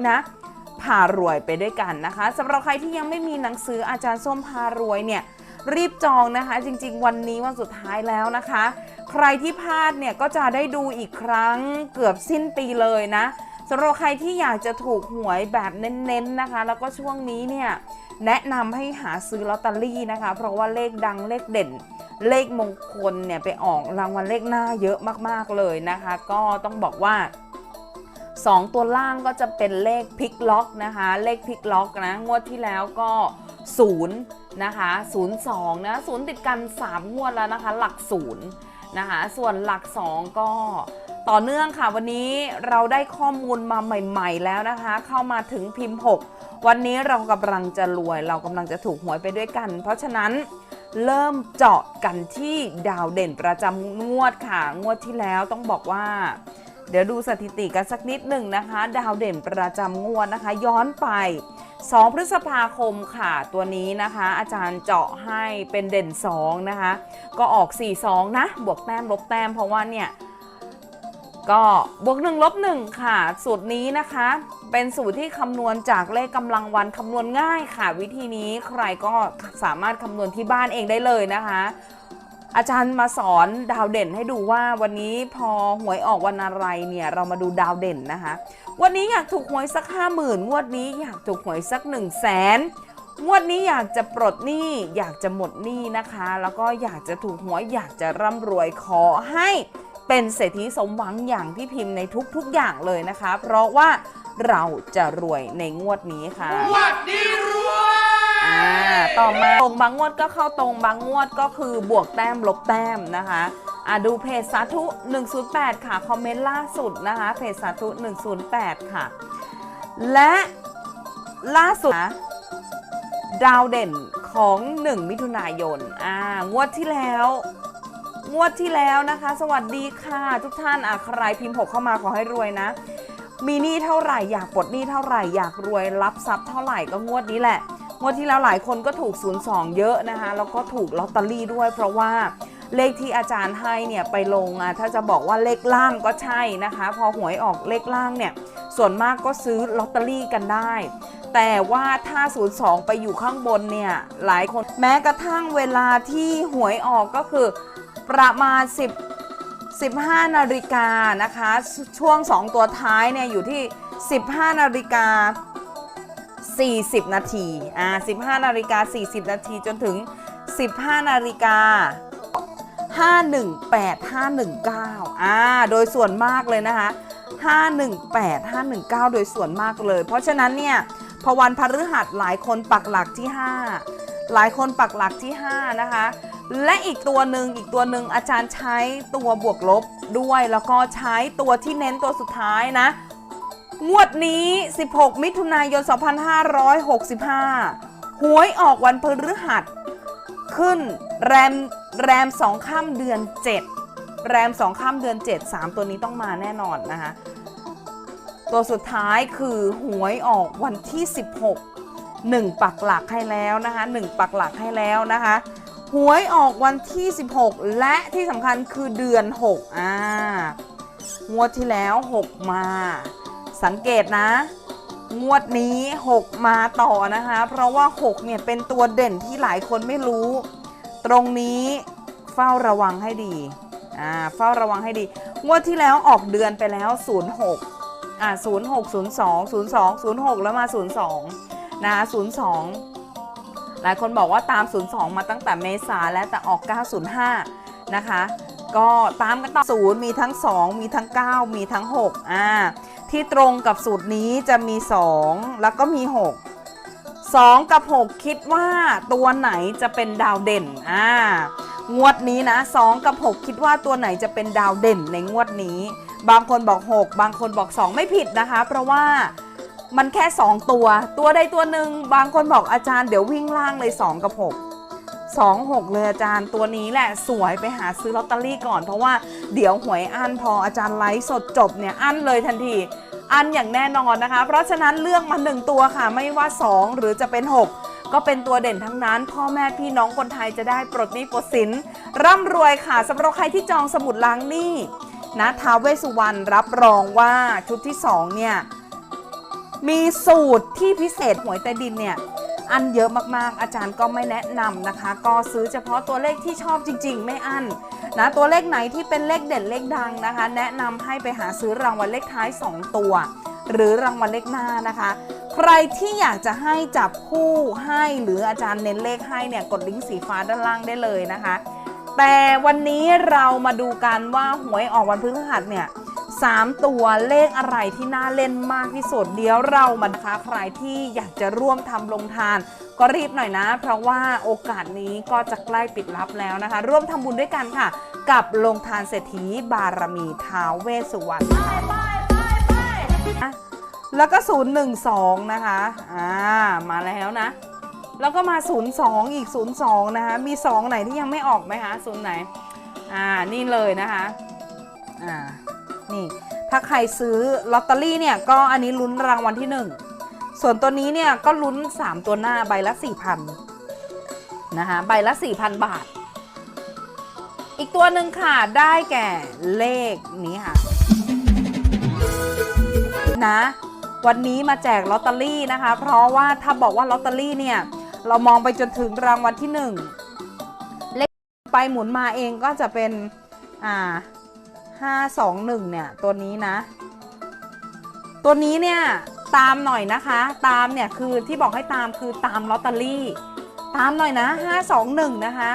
นี้นะ พารวยไปด้วยกันนะคะสำหรับใครที่ยังไม่มีหนังสืออาจารย์ส้มพารวยเนี่ยรีบจองนะคะ จริงๆ วันนี้วันสุดท้ายแล้วนะคะ ใครที่พลาดเนี่ยก็จะได้ดูอีกครั้งเกือบสิ้นปีเลยนะสำหรับใครที่อยากจะถูกหวยแบบเน้นๆนะคะ แล้วก็ช่วงนี้เนี่ยแนะนำให้หาซื้อลอตเตอรี่นะคะ เพราะว่าเลขดังเลขเด่น เลขมงคลเนี่ยไปออกรางวัลเลขหน้าเยอะมากๆเลยนะคะ ก็ต้องบอกว่า 2 ตัวล่างก็จะเป็นเลขพลิกล็อกนะคะ เลขพลิกล็อกนะ งวดที่แล้วก็0นะคะ02นะ0ติดกัน 3 งวดแล้วนะคะ หลัก0นะคะ ส่วนหลัก 2 ก็ต่อเนื่องค่ะ วันนี้เราได้ข้อมูลมาใหม่ ๆ แล้วนะคะ เข้ามาถึงพิมพ์ 6 วันนี้เรากำลังจะรวย เรากำลังจะถูกหวยไปด้วยกัน เพราะฉะนั้นเริ่มเจาะกันที่ดาวเด่นประจำงวดค่ะ งวดที่แล้วต้องบอกว่า เดี๋ยวดูสถิติกันสักนิดหนึ่งนะคะ ดาวเด่นประจำงวดนะคะ ย้อนไป 2 พฤษภาคมค่ะ ตัวนี้นะคะ อาจารย์เจาะให้เป็นเด่น 2 นะคะ ก็ออก 4-2 นะ บวกแต้มลบแต้มเพราะว่าเนี่ย ก็บวก1ลบ1ค่ะ สูตรนี้นะคะ เป็นสูตรที่คำนวณจากเลขกำลังวันคำนวณง่ายค่ะ วิธีนี้ใครก็สามารถคำนวณที่บ้านเองได้เลยนะคะ อาจารย์มาสอนดาวเด่นให้ดูว่าวันนี้พอหวยออกวันอะไรเนี่ยเรามาดูดาวเด่นนะคะ วันนี้อยากถูกหวยสักห้าหมื่นงวดนี้อยากถูกหวยสัก1นึ่งแสนงวดนี้อยากจะปลดหนี้อยากจะหมดหนี้นะคะ แล้วก็อยากจะถูกหวยอยากจะร่ำรวยขอให้เป็นเศรษฐีสมหวังอย่างที่พิมพ์ในทุกๆอย่างเลยนะคะ เพราะว่าเราจะรวยในงวดนี้ค่ะวัดดีรวยอ่า ต่อมาตรงบางงวดก็เข้าตรงบางงวดก็คือบวกแต้มลบแต้มนะคะอ่าดูเพจสาธุ 108 ค่ะ คอมเมนต์ล่าสุดนะคะ เพจสาธุ 108 ค่ะ และล่าสุดดาวเด่นของ 1 มิถุนายน อ่า งวดที่แล้ว งวดที่แล้วนะคะ สวัสดีค่ะทุกท่าน อะ ใครพิมพ์6เข้ามาขอให้รวยนะ มีหนี้เท่าไหร่ อยากปลดหนี้เท่าไหร่ อยากรวยรับทรัพย์เท่าไหร่ก็งวดนี้แหละ งวดที่แล้วหลายคนก็ถูก 02 เยอะนะคะ แล้วก็ถูกลอตเตอรี่ด้วย เพราะว่าเลขที่อาจารย์ให้เนี่ยไปลงอะถ้าจะบอกว่าเลขล่างก็ใช่นะคะ พอหวยออกเลขล่างเนี่ยส่วนมากก็ซื้อลอตเตอรี่กันได้ แต่ว่าถ้า 02 ไปอยู่ข้างบนเนี่ยหลายคนแม้กระทั่งเวลาที่หวยออกก็คือประมาณ 10 15 นาฬิกานะคะ ช่วง 2 ตัวท้ายเนี่ยอยู่ที่ 15 นาฬิกา 40 นาทีอ่า15 นาฬิกา 40 นาทีจนถึง 15 นาฬิกา518 519อ่าโดยส่วนมากเลยนะคะ 518 519 โดยส่วนมากเลย เพราะฉะนั้นเนี่ยพอวันพฤหัสหลายคนปักหลักที่ 5 หลายคนปักหลักที่ 5 นะคะ และอีกตัวหนึ่งอีกตัวหนึ่งอาจารย์ใช้ตัวบวกลบด้วยแล้วก็ใช้ตัวที่เน้นตัวสุดท้ายนะ งวดนี้ 16 มิถุนายน 2565 หวยออกวันพฤหัส ขึ้นแรมแรมสองข้ามเดือน 7 แรมสองข้ามเดือน 7 3 ตัวนี้ต้องมาแน่นอนนะคะ ตัวสุดท้ายคือหวยออกวันที่ 16 1 ปักหลักให้แล้วนะคะ1ปักหลักให้แล้วนะคะหวยออกวันที่ 16 และที่สำคัญคือเดือน 6 อ่างวดที่แล้ว 6 มา สังเกตนะ งวดนี้ 6 มาต่อนะคะ เพราะว่า 6 เนี่ยเป็นตัวเด่นที่หลายคนไม่รู้ ตรงนี้เฝ้าระวังให้ดี อ่า เฝ้าระวังให้ดี งวดที่แล้วออกเดือนไปแล้ว 06 อ่า 06 02 02 06 แล้วมา 02 นะ 02 หลายคนบอกว่าตาม 02 มาตั้งแต่เมษาแล้วแต่ออก 905 นะคะก็ตามกันต่อศูนย์มีทั้ง 2 มีทั้ง 9 มีทั้ง 6 อ่า ที่ตรงกับสูตรนี้จะมี 2 แล้วก็มี 6 2 กับ 6 คิดว่าตัวไหนจะเป็นดาวเด่นอ่างวดนี้นะ 2 กับ 6 คิดว่าตัวไหนจะเป็นดาวเด่นในงวดนี้ บางคนบอก 6 บางคนบอก 2 ไม่ผิดนะคะ เพราะว่ามันแค่ 2 ตัว ตัวใดตัวหนึ่งบางคนบอกอาจารย์เดี๋ยววิ่งล่างเลย 2 กับ 6 2 6 เลยอาจารย์ตัวนี้แหละสวยไปหาซื้อลอตเตอรี่ก่อน เพราะว่าเดี๋ยวหวยอันพออาจารย์ไลฟ์สดจบเนี่ยอันเลยทันที อันอย่างแน่นอนนะคะ เพราะฉะนั้นเลือกมา 1 ตัวค่ะ ไม่ว่า 2 หรือจะเป็น 6 ก็เป็นตัวเด่นทั้งนั้น พ่อแม่พี่น้องคนไทยจะได้ปลดหนี้ปลดสิน ร่ำรวยค่ะสำหรับใครที่จองสมุดล้างหนี้นะท้าเวสสุวรรณรับรองว่าชุดที่ 2 เนี่ยมีสูตรที่พิเศษหวยใต้ดินเนี่ย อันเยอะมากๆ อาจารย์ก็ไม่แนะนำนะคะ ก็ซื้อเฉพาะตัวเลขที่ชอบจริง ๆ ไม่อั้นนะตัวเลขไหนที่เป็นเลขเด่นเลขดังนะคะ แนะนำให้ไปหาซื้อรางวัลเลขท้าย 2 ตัว หรือรางวัลเลขหน้านะคะ ใครที่อยากจะให้จับคู่ให้หรืออาจารย์เน้นเลขให้เนี่ยกดลิงก์สีฟ้าด้านล่างได้เลยนะคะ แต่วันนี้เรามาดูกันว่าหวยออกวันพฤหัสเนี่ย สามตัวเลขอะไรที่น่าเล่นมากที่สุดเดี๋ยวเรามานะคะใครที่อยากจะร่วมทำลงทาน ก็รีบหน่อยนะ เพราะว่าโอกาสนี้ก็จะใกล้ปิดลับแล้วนะคะ ร่วมทำบุญด้วยกันค่ะ กับลงทานเศรษฐีบารมีท้าวเวสสุวรรณนะแล้วก็ 012 นะคะ อ่า มาแล้วนะ แล้วก็มา 02 อีก 02 นะคะ มี 2 ไหนที่ยังไม่ออกไหมคะศูนย์ไหน อ่า นี่เลยนะคะ อ่า นี่ ถ้าใครซื้อลอตเตอรี่เนี่ยก็อันนี้ลุ้นรางวัลที่ 1 ส่วนตัวนี้เนี่ยก็ลุ้น 3 ตัวหน้าใบละ4,000นะคะใบละ 4,000 บาท อีกตัวหนึ่งค่ะได้แก่เลขนี้ค่ะ นะวันนี้มาแจกลอตเตอรี่นะคะ เพราะว่าถ้าบอกว่าลอตเตอรี่เนี่ย เรามองไปจนถึงรางวัลที่หนึ่งเลขไปหมุนมาเองก็จะเป็นอ่า ห้าสองหนึ่งเนี่ย ตัวนี้นะ ตัวนี้เนี่ยตามหน่อยนะคะ ตามเนี่ยคือที่บอกให้ตามคือตามลอตเตอรี่ ตามหน่อยนะห้าสองหนึ่งนะคะ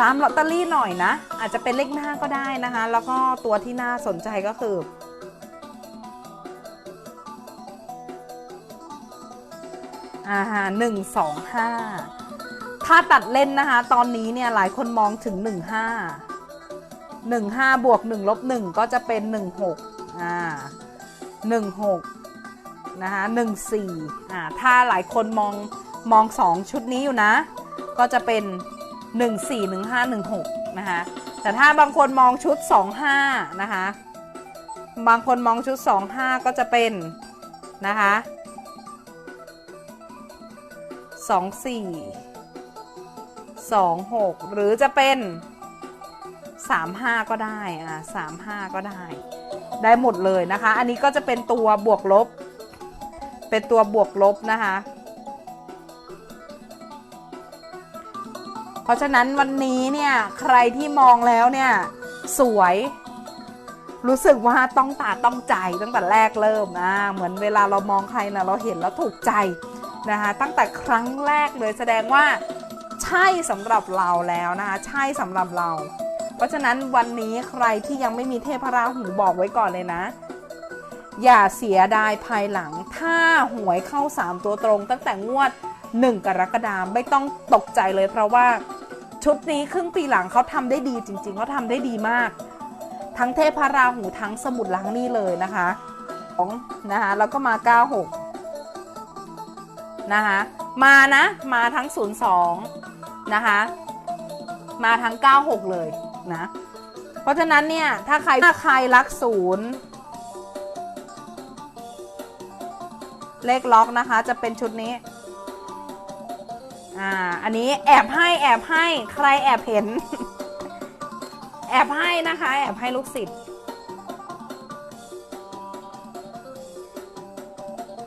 ตามลอตเตอรี่หน่อยนะ อาจจะเป็นเลขหน้าก็ได้นะคะ แล้วก็ตัวที่น่าสนใจก็คืออ่าหนึ่งสองห้าถ้าตัดเล่นนะคะ ตอนนี้เนี่ยหลายคนมองถึงหนึ่งห้า หนึ่งห้าบวกหนึ่งลบหนึ่งก็จะเป็นหนึ่งหกอ่าหนึ่งหกนะคะหนึ่งสี่อ่าถ้าหลายคนมองมองสองชุดนี้อยู่นะ ก็จะเป็นหนึ่งสี่หนึ่งห้าหนึ่งหกนะคะ แต่ถ้าบางคนมองชุดสองห้านะคะ บางคนมองชุดสองห้าก็จะเป็นนะคะสองสี่สองหกหรือจะเป็นามห้าก็ได้อ่าสามห้าก็ได้ ได้หมดเลยนะคะ อันนี้ก็จะเป็นตัวบวกลบ เป็นตัวบวกลบนะคะ เพราะฉะนั้นวันนี้เนี่ยใครที่มองแล้วเนี่ยสวยรู้สึกว่าต้องตาต้องใจตั้งแต่แรกเริ่มอ่าเหมือนเวลาเรามองใครนะเราเห็นแล้วถูกใจนะคะ ตั้งแต่ครั้งแรกเลยแสดงว่าใช่สำหรับเราแล้วนะคะ ใช่สำหรับเรา ราะฉะนั้นวันนี้ใครที่ยังไม่มีเทพราหูบอกไว้ก่อนเลยนะ อย่าเสียดายภายหลัง ถ้าหวยเข้า 3 ตัวตรง ตั้งแต่งวด 1 กรกฎาคมไม่ต้องตกใจเลยเพราะว่าชุดนี้ครึ่งปีหลังเขาทำได้ดีจริง ๆเขาทำได้ดีมาก ทั้งเทพราหูทั้งสมุดล้างนี่เลยนะคะของนะคะแล้วก็มา 96 นะคะมานะ มาทั้ง 02 นะคะ มาทั้ง 96 เลย นะ เพราะฉะนั้นเนี่ย ถ้าใครถ้าใครรักศูนย์เลขล็อกนะคะจะเป็นชุดนี้ อ่า อันนี้แอบให้แอบให้ใครแอบเห็น แอบให้นะคะ แอบให้ลูกศิษย์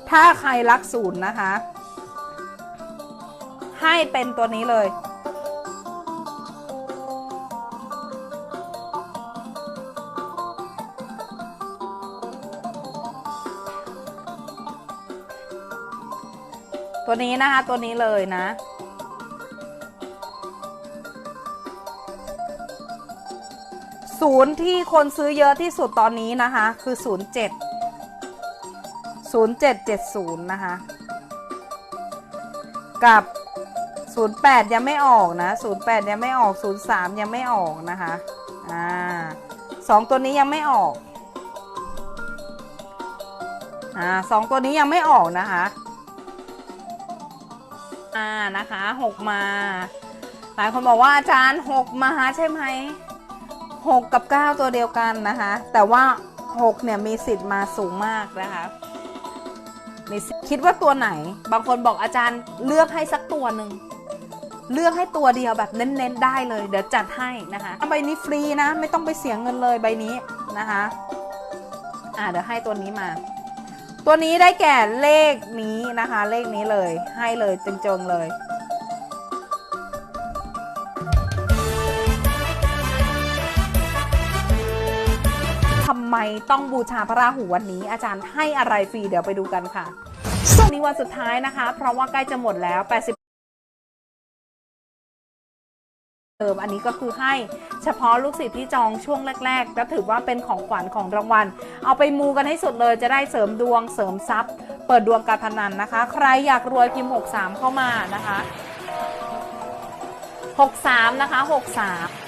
ถ้าใครรักศูนย์นะคะ ให้เป็นตัวนี้เลย ตัวนี้นะคะ ตัวนี้เลยนะ ศูนย์ที่คนซื้อเยอะที่สุดตอนนี้นะคะ คือ 07 0770 นะคะ กับ 08 ยังไม่ออกนะ 08 ยังไม่ออก 03 ยังไม่ออกนะคะ อ่าสองตัวนี้ยังไม่ออก อ่าสองตัวนี้ยังไม่ออกนะคะ อ่านะคะ6มา หลายคนบอกว่าอาจารย์6มาใช่ไหม6กับ9ตัวเดียวกันนะคะ แต่ว่า6เนี่ยมีสิทธิ์มาสูงมากนะคะมีคิดว่าตัวไหน บางคนบอกอาจารย์เลือกให้สักตัวหนึ่งเลือกให้ตัวเดียวแบบเน้นๆได้เลย เดี๋ยวจัดให้นะคะใบนี้ฟรีนะ ไม่ต้องไปเสียเงินเลยใบนี้นะคะ อ่าเดี๋ยวให้ตัวนี้มา ตัวนี้ได้แก่เลขนี้นะคะ เลขนี้เลยให้เลยจงๆเลย ทำไมต้องบูชาพระราหูวันนี้ อาจารย์ให้อะไรฟรีเดี๋ยวไปดูกันค่ะวันนี้วันสุดท้ายนะคะ เพราะว่าใกล้จะหมดแล้ว 80 เติมอันนี้ก็คือให้เฉพาะลูกศิษย์ที่จองช่วงแรกๆ แล้วถือว่าเป็นของขวัญของรางวัล เอาไปมูกันให้สุดเลยจะได้เสริมดวงเสริมทรัพย์ เปิดดวงการพนันนะคะ ใครอยากรวยพิมพ์ 63 เข้ามานะคะ 63 นะคะ 63